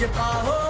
आमची भाजपा हो।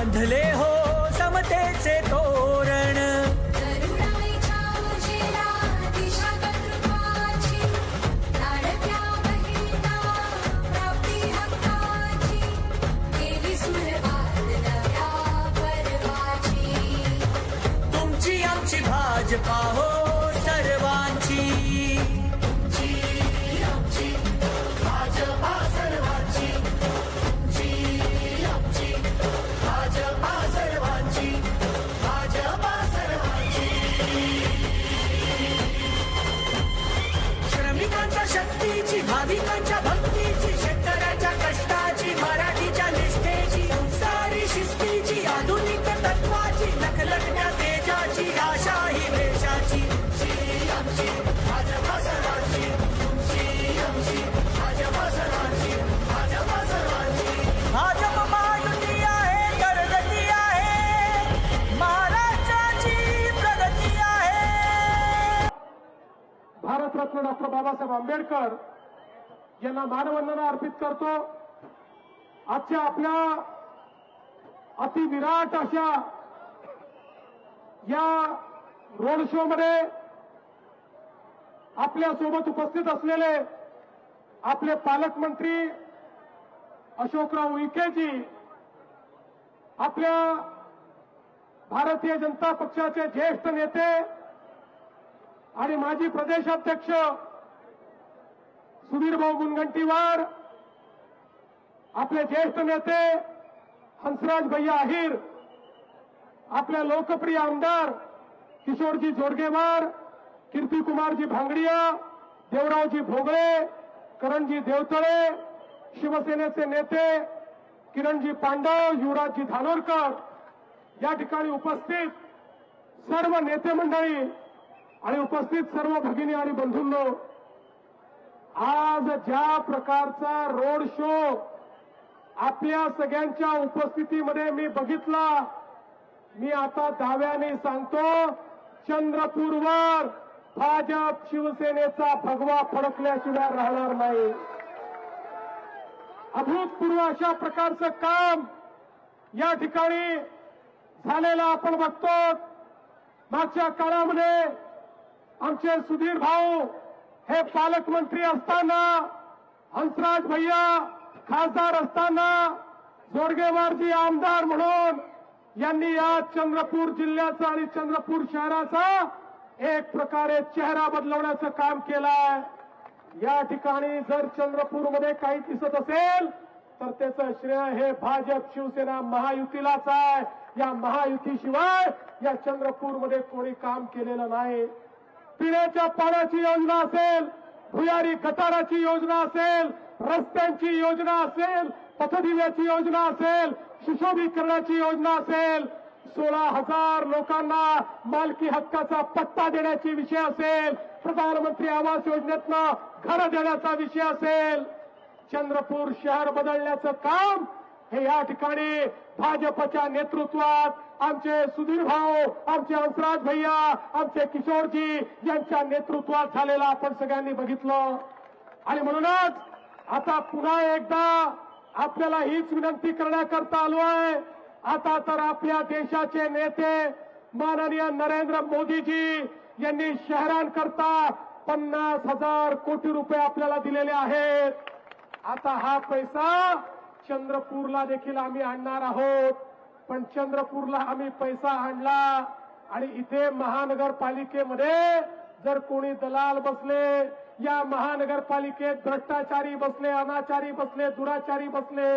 बांधले हो समतेचे तोरण. तुमची आमची भाजपा हो. भाविकांच्या भक्तीची शेतकऱ्याच्या कष्टाची मराठीच्या निष्ठेची सारी शिस्तीची आधुनिक तत्वाची लखलखण्या तेजाची आशा ही देशाची भाजप महायुती आहे करगती आहे. महाराष्ट्राची प्रगती आहे. भारतरत्न डॉक्टर बाबासाहेब आंबेडकर यांना मानवंदना अर्पित करतो. आजच्या आपल्या अतिविराट अशा या रोड शो मध्ये आपल्यासोबत उपस्थित असलेले आपले पालकमंत्री अशोकराव उईकेजी आपल्या भारतीय जनता पक्षाचे ज्येष्ठ नेते आणि माजी प्रदेशाध्यक्ष सुधीरभाऊ मुनगंटीवार आपले ज्येष्ठ नेते हंसराज भैया अहिर आपल्या लोकप्रिय आमदार किशोरजी जोडगेवार कीर्तिकुमारजी भांगडिया देवरावजी भोगळे करणजी देवतळे शिवसेनेचे नेते किरणजी पांडव युवराजजी धानोरकर या ठिकाणी उपस्थित सर्व नेते मंडळी आणि उपस्थित सर्व भगिनी आणि बंधूंनो आज ज्या प्रकारचा रोड शो आपल्या सगळ्यांच्या उपस्थितीमध्ये मी बघितला मी आता दाव्याने सांगतो चंद्रपूरवर भाजप शिवसेनेचा भगवा फडकल्याशिवाय राहणार नाही. अभूतपूर्व अशा प्रकारचं काम या ठिकाणी झालेलं आपण बघतो. मागच्या काळामध्ये आमचे सुधीर भाऊ हे पालकमंत्री असताना हंसराज भैया खासदार असताना जोडगेवारजी आमदार म्हणून यांनी या चंद्रपूर जिल्ह्याचा आणि चंद्रपूर शहराचा एक प्रकारे चेहरा बदलवण्याचं काम केलंय. या ठिकाणी जर चंद्रपूरमध्ये काही दिसत असेल तर त्याचं श्रेय हे भाजप शिवसेना महायुतीलाच आहे. या महायुतीशिवाय या चंद्रपूरमध्ये कोणी काम केलेलं नाही. पिण्याच्या पाण्याची योजना असेल भुयारी कटाराची योजना असेल रस्त्यांची योजना असेल पथदिव्याची योजना असेल सुशोभीकरणाची योजना असेल सोळा हजार लोकांना मालकी हक्काचा पत्ता देण्याची विषय असेल प्रधानमंत्री आवास योजनेतनं घर देण्याचा विषय असेल चंद्रपूर शहर बदलण्याचं काम हे या ठिकाणी भाजपच्या नेतृत्वात आमचे सुधीर भाऊ आमचे हंसराज भैया आमचे किशोरजी यांच्या नेतृत्वात झालेलं आपण सगळ्यांनी बघितलं. आणि म्हणूनच आता पुन्हा एकदा आपल्याला हीच विनंती करण्याकरता आलो आहे. आता तर आपल्या देशाचे नेते माननीय नरेंद्र मोदीजी यांनी शहरांकरता पन्नास हजार कोटी रुपये आपल्याला दिलेले आहेत. आता हा पैसा चंद्रपूरला देखील आम्ही आणणार आहोत. पण चंद्रपूरला आम्ही पैसा आणला आणि इथे महानगरपालिकेमध्ये जर कोणी दलाल बसले या महानगरपालिकेत भ्रष्टाचारी बसले अनाचारी बसले दुराचारी बसले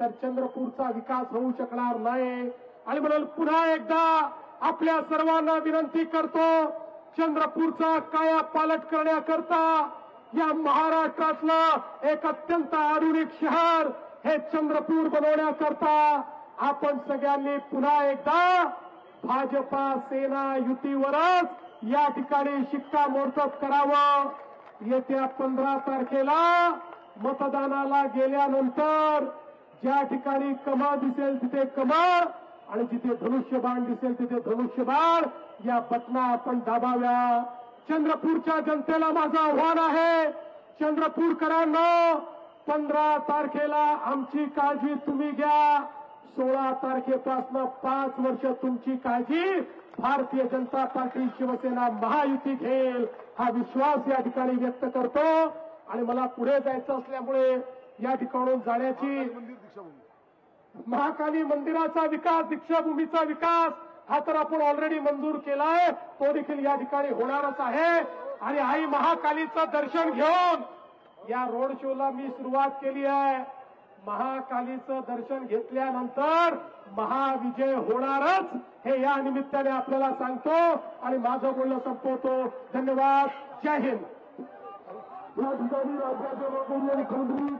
तर चंद्रपूरचा विकास होऊ शकणार नाही. आणि म्हणून पुन्हा एकदा आपल्या सर्वांना विनंती करतो चंद्रपूरचा काया पालट करण्याकरता या महाराष्ट्रातलं एक अत्यंत आधुनिक शहर हे चंद्रपूर बनवण्याकरता आपण सगळ्यांनी पुन्हा एकदा भाजपा सेना युतीवरच या ठिकाणी शिक्कामोर्तब करावं. येत्या पंधरा तारखेला मतदानाला गेल्यानंतर ज्या ठिकाणी कमळ दिसेल तिथे कमळ आणि जिथे धनुष्यबाण दिसेल तिथे धनुष्यबाण या बटना आपण दाबाव्या. चंद्रपूरच्या जनतेला माझं आव्हान आहे. चंद्रपूरकरांना पंधरा तारखेला आमची काळजी तुम्ही घ्या. सोळा तारखेपासून पाच वर्ष तुमची काळजी भारतीय जनता पार्टी शिवसेना महायुती घेईल. हा विश्वास या ठिकाणी व्यक्त करतो. आणि मला पुढे जायचं असल्यामुळे या ठिकाणून जाण्याची महाकाली मंदिराचा विकास दीक्षाभूमीचा विकास हा तर आपण ऑलरेडी मंजूर केलाय. तो देखील या ठिकाणी होणारच आहे. आणि आई महाकालीचं दर्शन घेऊन या रोड शोला मी सुरुवात केली आहे. महाकालीचं दर्शन घेतल्यानंतर महाविजय होणारच हे या निमित्ताने आपल्याला सांगतो आणि माझं बोलणं संपवतो. धन्यवाद. जय हिंद. या ठिकाणी राज्याचे मुख्यमंत्री